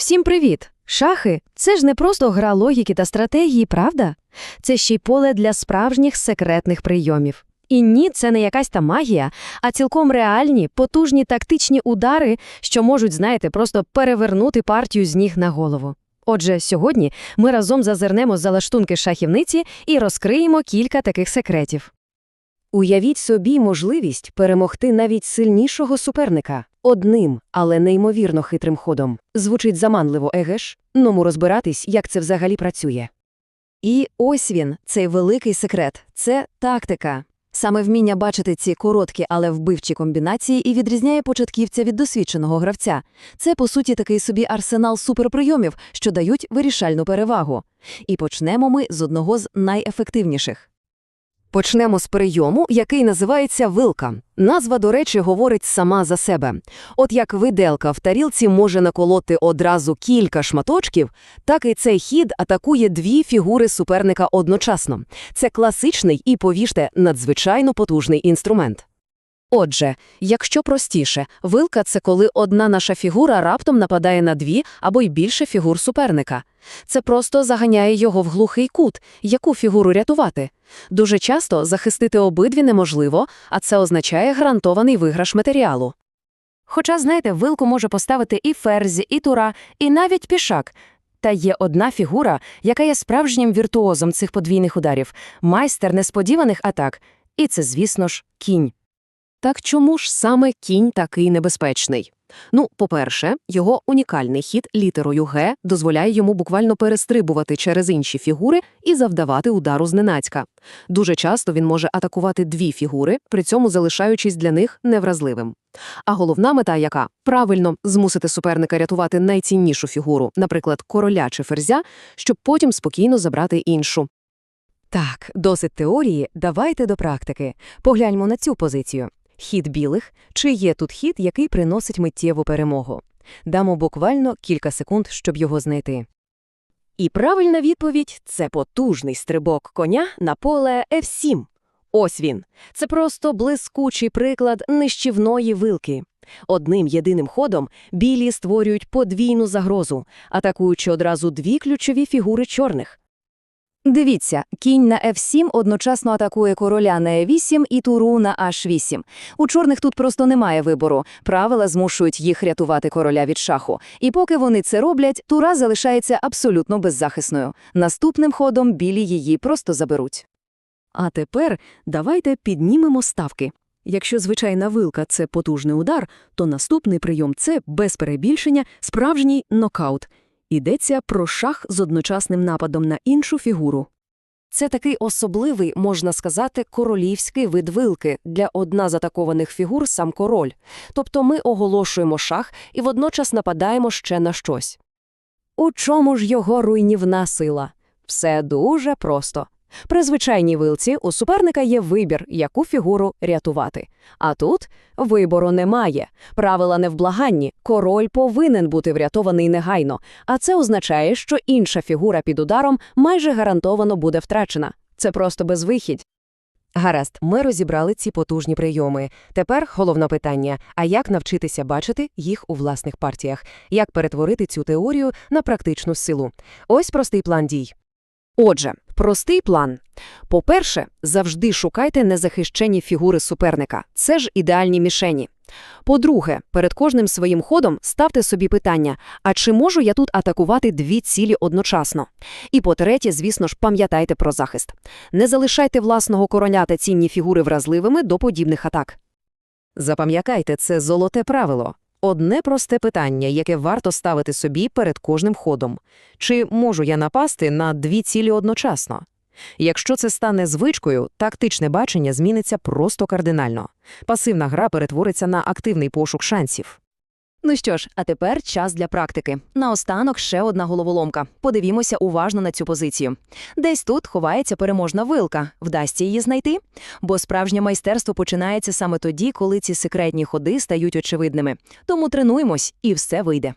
Всім привіт! Шахи це ж не просто гра логіки та стратегії, правда? Це ще й поле для справжніх секретних прийомів. І ні, це не якась та магія, а цілком реальні, потужні тактичні удари, що можуть, знаєте, просто перевернути партію з ніг на голову. Отже, сьогодні ми разом зазирнемо за лаштунки шахівниці і розкриємо кілька таких секретів. Уявіть собі можливість перемогти навіть сильнішого суперника одним, але неймовірно хитрим ходом. Звучить заманливо, егеш? Ному розбиратись, як це взагалі працює. І ось він, цей великий секрет – це тактика. Саме вміння бачити ці короткі, але вбивчі комбінації і відрізняє початківця від досвідченого гравця. Це, по суті, такий собі арсенал суперприйомів, що дають вирішальну перевагу. І почнемо ми з одного з найефективніших. Почнемо з прийому, який називається вилка. Назва, до речі, говорить сама за себе. От як виделка в тарілці може наколоти одразу кілька шматочків, так і цей хід атакує дві фігури суперника одночасно. Це класичний і, повіжте, надзвичайно потужний інструмент. Отже, якщо простіше, вилка – це коли одна наша фігура раптом нападає на дві або й більше фігур суперника. Це просто заганяє його в глухий кут, яку фігуру рятувати. Дуже часто захистити обидві неможливо, а це означає гарантований виграш матеріалу. Хоча, знаєте, вилку може поставити і ферзь, і тура, і навіть пішак. Та є одна фігура, яка є справжнім віртуозом цих подвійних ударів, майстер несподіваних атак. І це, звісно ж, кінь. Так чому ж саме кінь такий небезпечний? Ну, по-перше, його унікальний хід літерою Г дозволяє йому буквально перестрибувати через інші фігури і завдавати удару зненацька. Дуже часто він може атакувати дві фігури, при цьому залишаючись для них невразливим. А головна мета яка? Правильно змусити суперника рятувати найціннішу фігуру, наприклад, короля чи ферзя, щоб потім спокійно забрати іншу. Так, досить теорії, давайте до практики. Погляньмо на цю позицію. Хід білих, чи є тут хід, який приносить миттєву перемогу. Дамо буквально кілька секунд, щоб його знайти. І правильна відповідь – це потужний стрибок коня на поле F7. Ось він. Це просто блискучий приклад нищівної вилки. Одним єдиним ходом білі створюють подвійну загрозу, атакуючи одразу дві ключові фігури чорних. Дивіться, кінь на F7 одночасно атакує короля на E8 і туру на H8. У чорних тут просто немає вибору. Правила змушують їх рятувати короля від шаху. І поки вони це роблять, тура залишається абсолютно беззахисною. Наступним ходом білі її просто заберуть. А тепер давайте піднімемо ставки. Якщо звичайна вилка – це потужний удар, то наступний прийом – це, без перебільшення, справжній нокаут – Йдеться про шах з одночасним нападом на іншу фігуру. Це такий особливий, можна сказати, королівський вид вилки для одна з атакованих фігур сам король. Тобто ми оголошуємо шах і водночас нападаємо ще на щось. У чому ж його руйнівна сила? Все дуже просто. При звичайній вилці у суперника є вибір, яку фігуру рятувати. А тут вибору немає. Правила невблаганні. Король повинен бути врятований негайно, а це означає, що інша фігура під ударом майже гарантовано буде втрачена. Це просто безвихідь. Гаразд, ми розібрали ці потужні прийоми. Тепер головне питання: а як навчитися бачити їх у власних партіях? Як перетворити цю теорію на практичну силу? Ось простий план дій. Отже, простий план. По-перше, завжди шукайте незахищені фігури суперника. Це ж ідеальні мішені. По-друге, перед кожним своїм ходом ставте собі питання, а чи можу я тут атакувати дві цілі одночасно? І по-третє, звісно ж, пам'ятайте про захист. Не залишайте власного короля та цінні фігури вразливими до подібних атак. Запам'ятайте, це золоте правило. Одне просте питання, яке варто ставити собі перед кожним ходом. Чи можу я напасти на дві цілі одночасно? Якщо це стане звичкою, тактичне бачення зміниться просто кардинально. Пасивна гра перетвориться на активний пошук шансів. Ну що ж, а тепер час для практики. Наостанок ще одна головоломка. Подивімося уважно на цю позицію. Десь тут ховається переможна вилка. Вдасться її знайти? Бо справжнє майстерство починається саме тоді, коли ці секретні ходи стають очевидними. Тому тренуємось, і все вийде.